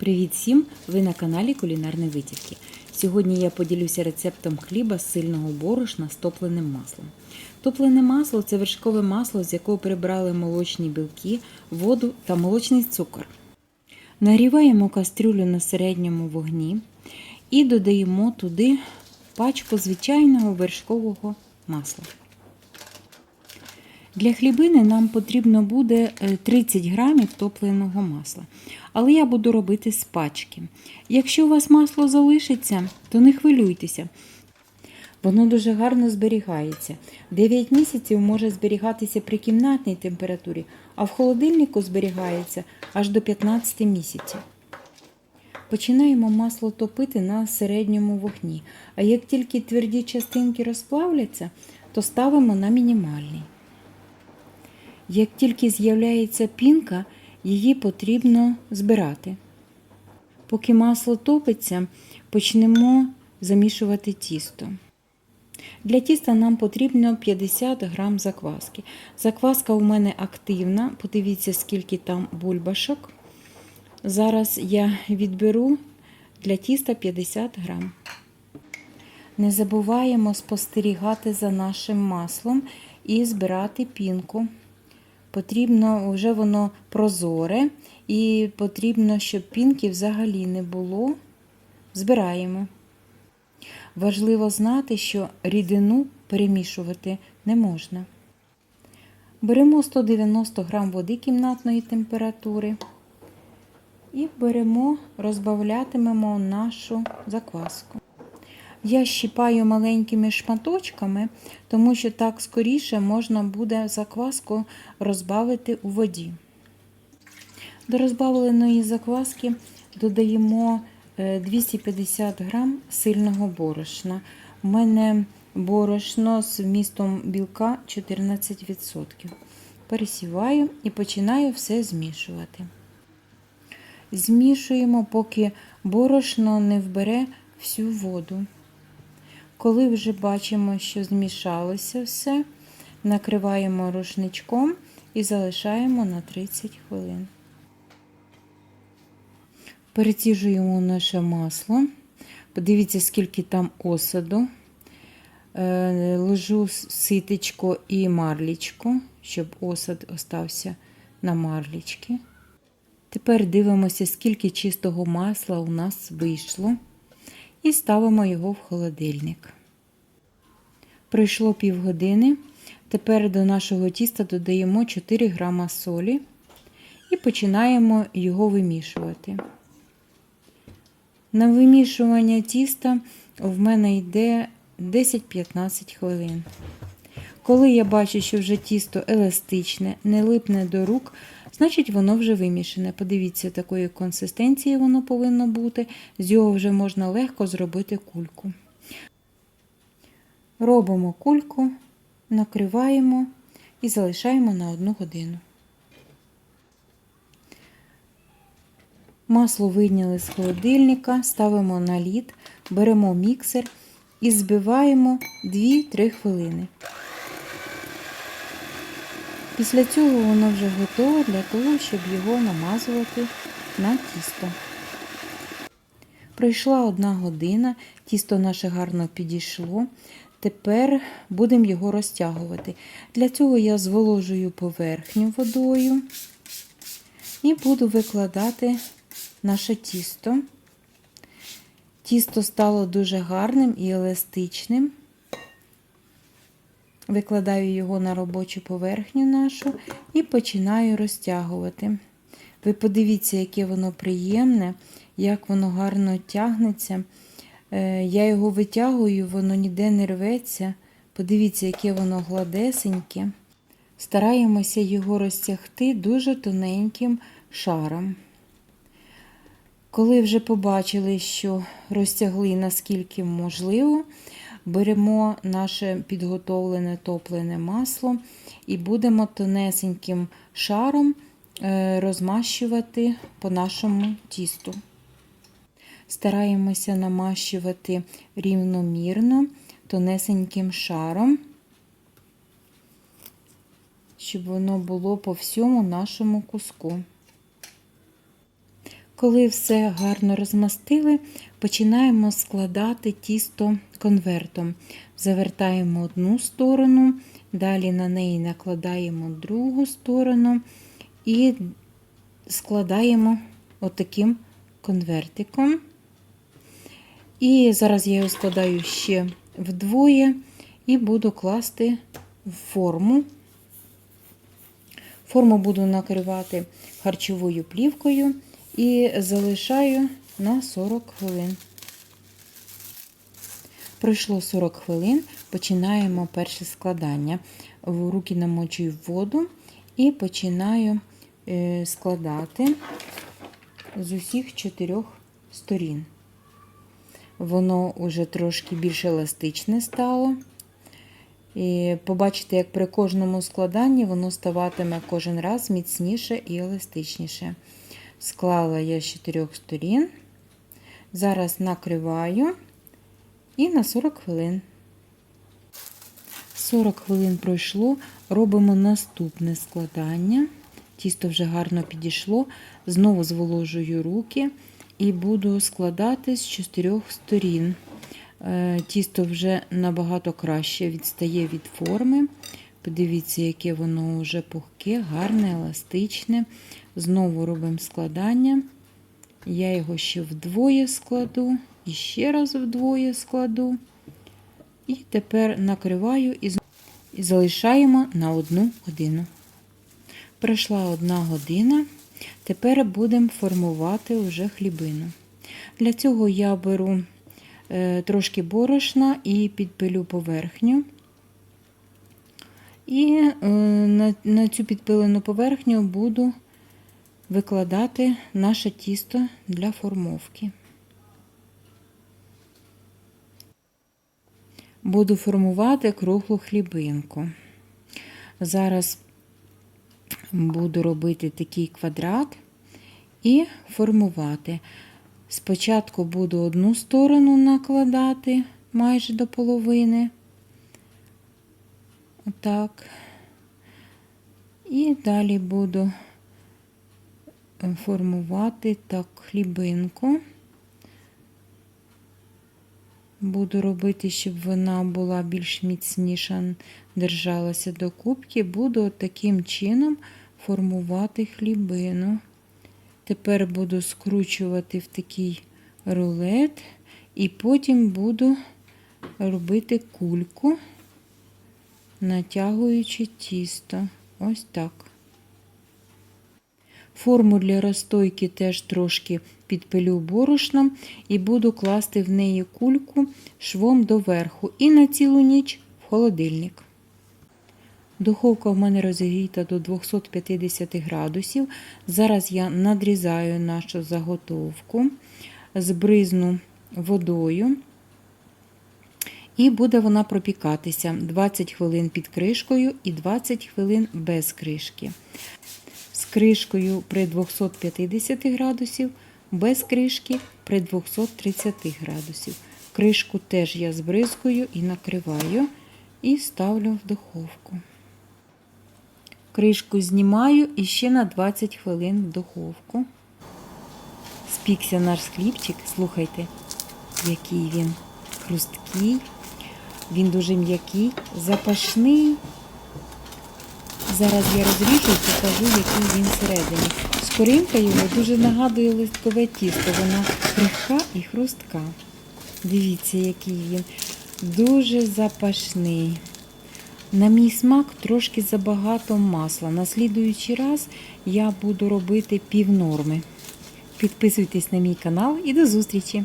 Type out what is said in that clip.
Привіт всім! Ви на каналі Кулінарні Витівки. Сьогодні я поділюся рецептом хліба з сильного борошна з топленим маслом. Топлене масло це вершкове масло, з якого прибрали молочні білки, воду та молочний цукор. Нагріваємо кастрюлю на середньому вогні і додаємо туди пачку звичайного вершкового масла. Для хлібини нам потрібно буде е, 30 грамів топленого масла. Але я буду робити з пачки. Якщо у вас масло залишиться, то не хвилюйтеся. Воно дуже гарно зберігається. 9 місяців може зберігатися при кімнатній температурі, а в холодильнику зберігається аж до 15 місяців. Починаємо масло топити на середньому вогні. А як тільки тверді частинки розплавляться, то ставимо на мінімальний. Як тільки з'являється пінка, її потрібно збирати. Поки масло топиться, почнемо замішувати тісто. Для тіста нам потрібно 50 грам закваски. Закваска у мене активна, подивіться, скільки там бульбашок. Зараз я відберу для тіста 50 грам. Не забуваємо спостерігати за нашим маслом і збирати пінку. Потрібно, вже воно прозоре, і потрібно, щоб пінки взагалі не було. Збираємо. Важливо знати, що рідину перемішувати не можна. Беремо 190 г води кімнатної температури і беремо, розбавлятимемо нашу закваску. Я щіпаю маленькими шматочками, тому що так скоріше можна буде закваску розбавити у воді. До розбавленої закваски додаємо 250 грам сильного борошна. У мене борошно з вмістом білка 14%. Пересіваю і починаю все змішувати. Змішуємо, поки борошно не вбере всю воду. Коли вже бачимо, що змішалося все, накриваємо рушничком і залишаємо на 30 хвилин. Переціжуємо наше масло. Подивіться, скільки там осаду. Е, ложу ситечко і марлічку, щоб осад остався на марлічки. Тепер дивимося, скільки чистого масла у нас вийшло і ставимо його в холодильник. Пройшло півгодини. Тепер до нашого тіста додаємо 4 грама солі і починаємо його вимішувати. На вимішування тіста в мене йде 10-15 хвилин. Коли я бачу, що вже тісто еластичне, не липне до рук, значить воно вже вимішане. Подивіться, такої консистенції воно повинно бути, з його вже можна легко зробити кульку. Робимо кульку, накриваємо і залишаємо на 1 годину. Масло вийняли з холодильника, ставимо на лід, беремо міксер і збиваємо 2-3 хвилини. Після цього воно вже готове для того, щоб його намазувати на тісто. Пройшла одна година, тісто наше гарно підійшло. Тепер будемо його розтягувати. Для цього я зволожую поверхню водою і буду викладати наше тісто. Тісто стало дуже гарним і еластичним. Викладаю його на робочу поверхню нашу і починаю розтягувати. Ви подивіться, яке воно приємне, як воно гарно тягнеться. Е, Я його витягую, воно ніде не рветься. Подивіться, яке воно гладесеньке. Стараємося його розтягти дуже тоненьким шаром. Коли вже побачили, що розтягли наскільки можливо, беремо наше підготовлене топлене масло і будемо тонесеньким шаром е, розмащувати по нашому тісту. Стараємося намащувати рівномірно, тонесеньким шаром, щоб воно було по всьому нашому куску. Коли все гарно розмастили, починаємо складати тісто конвертом. Завертаємо одну сторону, далі на неї накладаємо другу сторону і складаємо отаким конвертиком. І зараз я його складаю ще вдвоє і буду класти в форму. Форму буду накривати харчовою плівкою і залишаю на 40 хвилин. Пройшло 40 хвилин, починаємо перше складання. В руки намочую воду і починаю е, складати з усіх чотирьох сторін. Воно вже трошки більш еластичне стало. І побачите, як при кожному складанні воно ставатиме кожен раз міцніше і еластичніше. Склала я з чотирьох сторін. Зараз накриваю і на 40 хвилин. 40 хвилин пройшло, робимо наступне складання. Тісто вже гарно підійшло. Знову зволожую руки і буду складати з чотирьох сторін. Е, Тісто вже набагато краще відстає від форми. Подивіться, яке воно вже пухке, гарне, еластичне. Знову робимо складання. Я його ще вдвоє складу, і ще раз вдвоє складу. І тепер накриваю і і залишаємо на одну годину. Пройшла одна година. Тепер будемо формувати вже хлібину. Для цього я беру е, трошки борошна і підпилю поверхню. І е, на, на цю підпилену поверхню буду викладати наше тісто для формовки. Буду формувати круглу хлібинку. Зараз буду робити такий квадрат і формувати. Спочатку буду одну сторону накладати майже до половини. Отак. І далі буду формувати так хлібинку. Буду робити, щоб вона була більш міцніша, держалася до кубки. Буду таким чином формувати хлібину. Тепер буду скручувати в такий рулет, і потім буду робити кульку, натягуючи тісто. Ось так. Форму для розстойки теж трошки підпилю борошном і буду класти в неї кульку швом доверху і на цілу ніч в холодильник. Духовка в мене розігріта до 250 градусів. Зараз я надрізаю нашу заготовку, збризну водою. І буде вона пропікатися 20 хвилин під кришкою і 20 хвилин без кришки. З кришкою при 250 градусів, без кришки при 230 градусів. Кришку теж я збризкую і накриваю і ставлю в духовку. Кришку знімаю і ще на 20 хвилин в духовку. Спікся наш хлібчик, слухайте, який він хрусткий, він дуже м'який, запашний. Зараз я розріжу і покажу, який він всередині. Скоринка його дуже нагадує листкове тісто, вона крихка і хрустка. Дивіться, який він. Дуже запашний. На мій смак трошки забагато масла. На слідуючий раз я буду робити пів норми. Підписуйтесь на мій канал і до зустрічі!